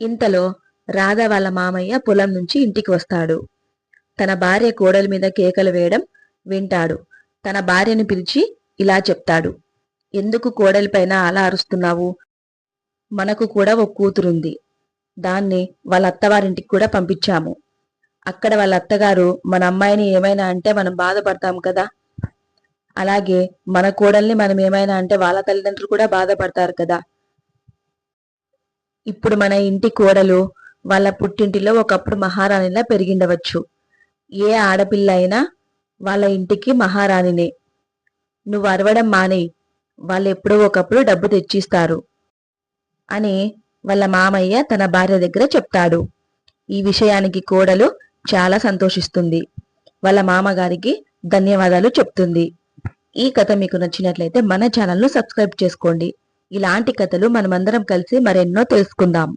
ఇంతలో రాధ వాళ్ళ మామయ్య పొలం నుంచి ఇంటికి వస్తాడు. తన భార్య కోడలి మీద కేకలు వేయడం వింటాడు. తన భార్యను పిలిచి ఇలా చెప్తాడు. ఎందుకు కోడలిపైన అలా అరుస్తున్నావు? మనకు కూడా ఒక కూతురుంది. దాన్ని వాళ్ళ అత్తవారింటికి కూడా పంపించాము. అక్కడ వాళ్ళ అత్తగారు మన అమ్మాయిని ఏమైనా అంటే మనం బాధపడతాం కదా? అలాగే మన కోడల్ని మనం ఏమైనా అంటే వాళ్ళ తల్లిదండ్రులు కూడా బాధపడతారు కదా? ఇప్పుడు మన ఇంటి కోడలు వాళ్ళ పుట్టింటిలో ఒకప్పుడు మహారాణిలా పెరిగిండవచ్చు. ఏ ఆడపిల్ల అయినా వాళ్ళ ఇంటికి మహారాణినే. నువ్వు అరవడం మానేయి వాళ్ళు ఎప్పుడో ఒకప్పుడు డబ్బు తెచ్చిస్తారు అని వాళ్ళ మామయ్య తన భార్య దగ్గర చెప్తాడు. ఈ విషయానికి కోడలు చాలా సంతోషిస్తుంది. వాళ్ళ మామగారికి ధన్యవాదాలు చెప్తుంది. ఈ కథ మీకు నచ్చినట్లయితే మన ఛానల్ను సబ్స్క్రైబ్ చేసుకోండి. ఇలాంటి కథలు మనమందరం కలిసి మరెన్నో తెలుసుకుందాం.